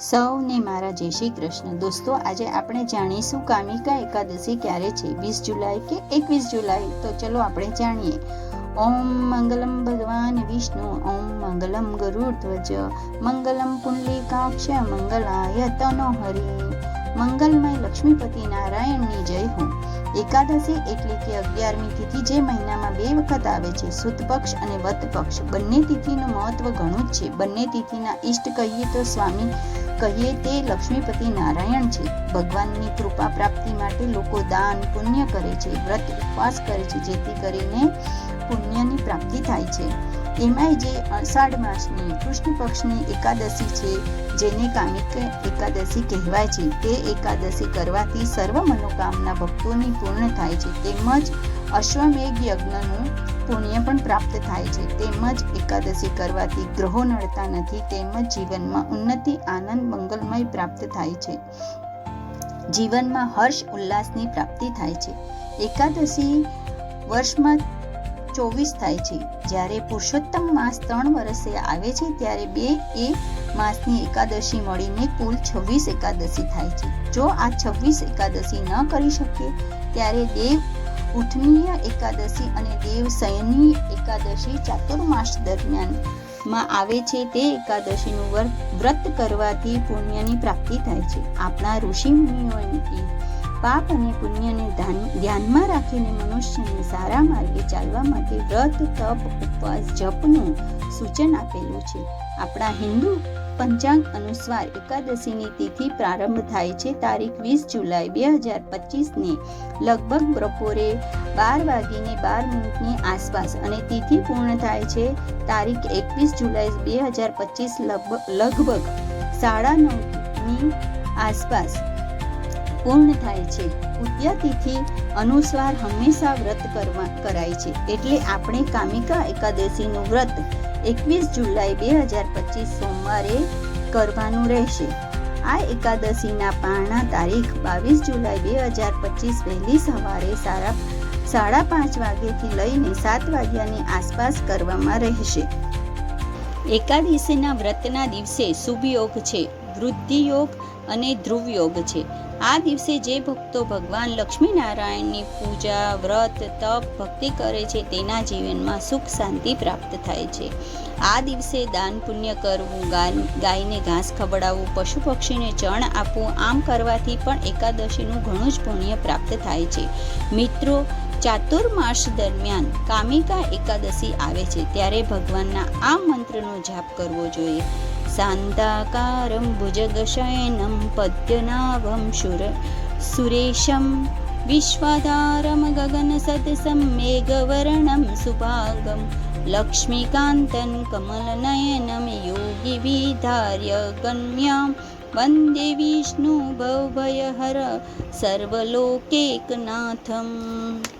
સૌને મારા જય શ્રી કૃષ્ણ. દોસ્તો, આજે આપણે જાણીશું કામિકા એકાદશી ક્યારે છે? વીસ જુલાઈ કે એકવીસ જુલાઈ? તો ચલો આપણે જાણીએ. ઓમ મંગલમ ભગવાન વિષ્ણુ, ઓમ મંગલમ ગરુડધ્વજ મંગલમ પુંડલીકાક્ષ, મંગલાય હરિ મંગલમય લક્ષ્મીપતિ નારાયણની જય હો. એકાદશી એટલે કે અગિયારમી તિથિ જે મહિનામાં બે વખત આવે છે, સુદ પક્ષ અને વત પક્ષ. બંને તિથિનું મહત્વ ઘણું જ છે. બંને તિથિના ઈષ્ટ કહીએ તો સ્વામી કહીએ તે લક્ષ્મીપતિ નારાયણ છે. ભગવાનની કૃપા પ્રાપ્તિ માટે લોકો દાન પુણ્ય કરે છે, વ્રત ઉપવાસ કરે છે, જેથી કરીને પુણ્યની પ્રાપ્તિ થાય છે. એમાંય જે અષાઢ માસની કૃષ્ણ પક્ષની એકાદશી છે જેને કામિક એકાદશી કહેવાય છે. તે એકાદશી કરવાથી સર્વ મનોકામના ભક્તોની પૂર્ણ થાય છે. તેમજ અશ્વમેઘ યજ્ઞનું પુણ્ય પણ પ્રાપ્ત થાય છે. તેમજ એકાદશી કરવાથી ગ્રહો નડતા નથી. તેમજ જીવનમાં ઉન્નતિ, આનંદ, મંગલમય પ્રાપ્ત થાય છે. જીવનમાં હર્ષ, ઉલ્લાસની પ્રાપ્તિ થાય છે. એકાદશી વર્ષમાં ચોવીસ થાય છે. જ્યારે પુરુષોત્તમ માસ ત્રણ વર્ષે આવે છે, ત્યારે બે એ માસની એકાદશી મળીને કુલ છવ્વીસ એકાદશી થાય છે. જો આ છવ્વીસ એકાદશી ન કરી શકીએ ત્યારે દેવ ઉઠનીય એકાદશી અને દેવ શયની એકાદશી ચાતુર્માસ દરમિયાનમાં આવે છે. તે એકાદશીનું વ્રત કરવાથી પુણ્યની પ્રાપ્તિ થાય છે. આપણા ઋષિ મુનિઓએ પાપ અને પુણ્યને ધ્યાન- ધ્યાનમાં રાખીને મનુષ્યને સારા માર્ગે ચાલવા માટે વ્રત, તપ, ઉપવાસ, જપનું સૂચન આપેલું છે. આપણા હિન્દુ પંચાંગ અનુસાર એકાદશીની તિથિ પ્રારંભ થાય છે તારીખ વીસ જુલાઈ, બે હજાર પચીસને. લગભગ બપોરે બાર વાગીને બાર મિનિટની આસપાસ અને તિથિ પૂર્ણ થાય છે તારીખ એકવીસ જુલાઈ, બે હજાર પચીસ લગભગ સાડા નવની આસપાસ. પૂર્ણ થાય છે. ઉદ્ય અનુસ્વાર હંમેશા વ્રત કરવા કરાય છે. એટલે આપણે કામિકા એકાદશીનું વ્રત એકવીસ જુલાઈ બે હજાર પચીસ સોમવારે કરવાનું રહેશે. આ એકાદશીના પારણા તારીખ બાવીસ જુલાઈ બે હજાર પચીસ વહેલી સવારે સારા, સાડા પાંચ વાગ્યાથી લઈને સાત વાગ્યાની આસપાસ કરવામાં રહેશે. એકાદશીના વ્રતના દિવસે શુભ યોગ છે, વૃદ્ધિ યોગ અને ધ્રુવ યોગ છે. આ દિવસે જે ભક્તો ભગવાન લક્ષ્મીનારાયણની પૂજા, વ્રત, તપ, ભક્તિ કરે છે, તેના જીવનમાં સુખ શાંતિ પ્રાપ્ત થાય છે. આ દિવસે દાન પુણ્ય કરવું ગાયને ઘાસ ખવડાવવું પશુ પક્ષીને ચણ આપવું, આમ કરવાથી પણ એકાદશીનું ઘણું જ પુણ્ય પ્રાપ્ત થાય છે. મિત્રો, ચાતુર્માસ દરમિયાન કામિકા એકાદશી આવે છે, ત્યારે ભગવાનના આ મંત્રનો જાપ કરવો જોઈએ. शान्ताकारं भुजगशयनं पद्यनाभं शुर सुरेशं विश्वाधारं गगनसदसं मेघवर्णं सुभागं लक्ष्मीकान्तं कमलनयनं योगिभिधार्यगम्यां वन्दे विष्णुभवभयहर सर्वलोकेकनाथम्।